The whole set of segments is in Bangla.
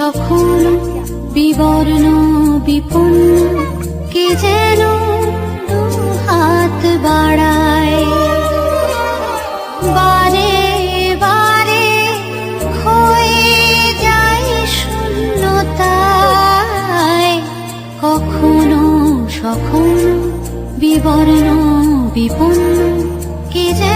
সখন বিবর্ণ বিপন্ন কে যেন হাত বাড়ায়। বারে বারে হয়ে যায় শূন্যতায়। কখনো সখনো বিবর্ণ বিপন্ন কে যেন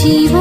motivo.